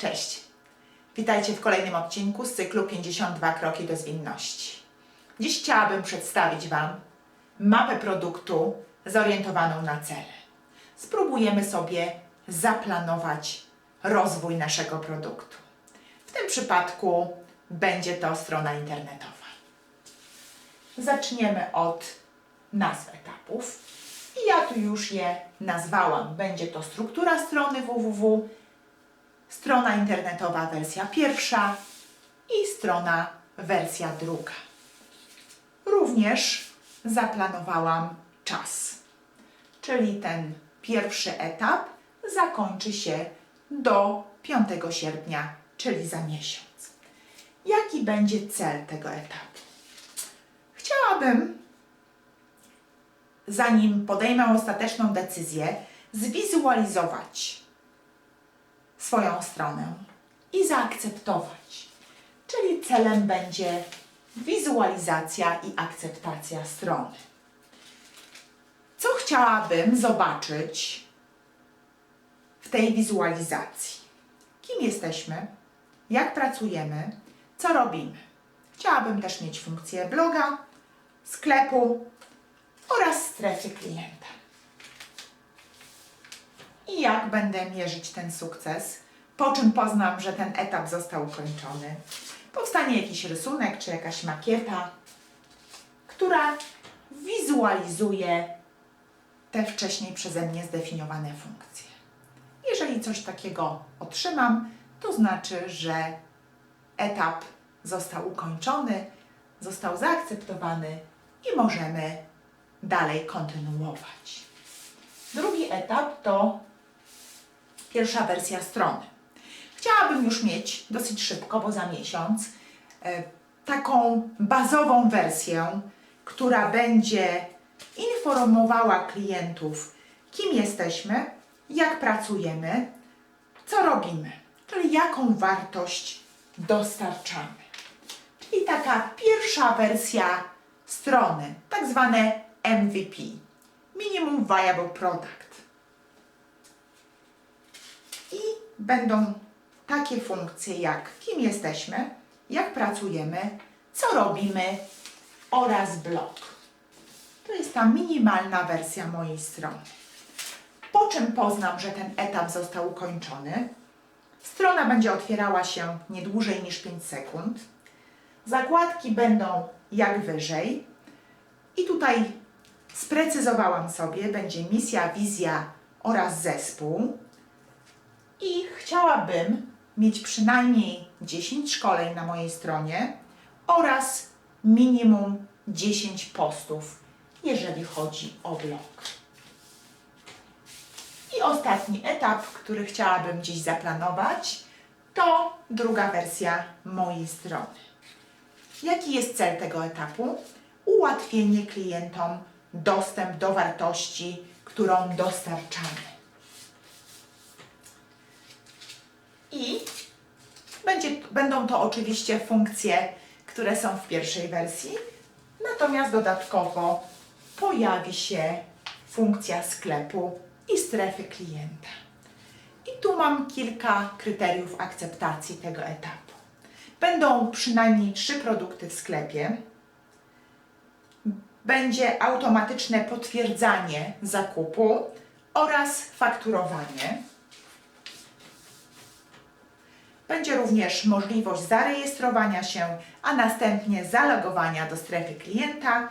Cześć! Witajcie w kolejnym odcinku z cyklu 52 kroki do zwinności. Dziś chciałabym przedstawić Wam mapę produktu zorientowaną na cele. Spróbujemy sobie zaplanować rozwój naszego produktu. W tym przypadku będzie to strona internetowa. Zaczniemy od nazw etapów. I ja tu już je nazwałam. Będzie to struktura strony www, strona internetowa wersja pierwsza i strona wersja druga. Również zaplanowałam czas, czyli ten pierwszy etap zakończy się do 5 sierpnia, czyli za miesiąc. Jaki będzie cel tego etapu? Chciałabym, zanim podejmę ostateczną decyzję, zwizualizować swoją stronę i zaakceptować. Czyli celem będzie wizualizacja i akceptacja strony. Co chciałabym zobaczyć w tej wizualizacji? Kim jesteśmy? Jak pracujemy? Co robimy? Chciałabym też mieć funkcję bloga, sklepu oraz strefy klienta i jak będę mierzyć ten sukces, po czym poznam, że ten etap został ukończony. Powstanie jakiś rysunek czy jakaś makieta, która wizualizuje te wcześniej przeze mnie zdefiniowane funkcje. Jeżeli coś takiego otrzymam, to znaczy, że etap został ukończony, został zaakceptowany i możemy dalej kontynuować. Drugi etap to pierwsza wersja strony. Chciałabym już mieć dosyć szybko, bo za miesiąc, e, taką bazową wersję, która będzie informowała klientów, kim jesteśmy, jak pracujemy, co robimy, czyli jaką wartość dostarczamy. Czyli taka pierwsza wersja strony, tak zwane MVP Minimum Viable Product. I będą takie funkcje jak kim jesteśmy, jak pracujemy, co robimy oraz blog. To jest ta minimalna wersja mojej strony. Po czym poznam, że ten etap został ukończony, strona będzie otwierała się nie dłużej niż 5 sekund. Zakładki będą jak wyżej. I tutaj sprecyzowałam sobie, będzie misja, wizja oraz zespół. Chciałabym mieć przynajmniej 10 szkoleń na mojej stronie oraz minimum 10 postów, jeżeli chodzi o blog. I ostatni etap, który chciałabym dziś zaplanować, to druga wersja mojej strony. Jaki jest cel tego etapu? Ułatwienie klientom dostęp do wartości, którą dostarczamy. I będzie, będą to oczywiście funkcje, które są w pierwszej wersji, natomiast dodatkowo pojawi się funkcja sklepu i strefy klienta. I tu mam kilka kryteriów akceptacji tego etapu. Będą przynajmniej trzy produkty w sklepie. Będzie automatyczne potwierdzanie zakupu oraz fakturowanie. Będzie również możliwość zarejestrowania się, a następnie zalogowania do strefy klienta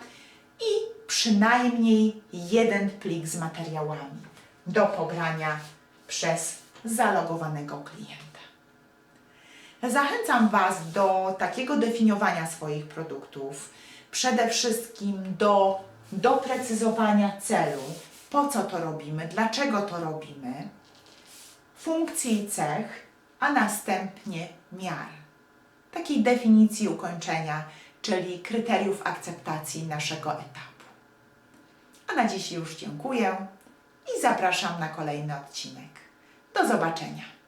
i przynajmniej jeden plik z materiałami do pobrania przez zalogowanego klienta. Zachęcam Was do takiego definiowania swoich produktów, przede wszystkim do doprecyzowania celu, po co to robimy, dlaczego to robimy, funkcji i cech, a następnie miar. Takiej definicji ukończenia, czyli kryteriów akceptacji naszego etapu. A na dziś już dziękuję i zapraszam na kolejny odcinek. Do zobaczenia.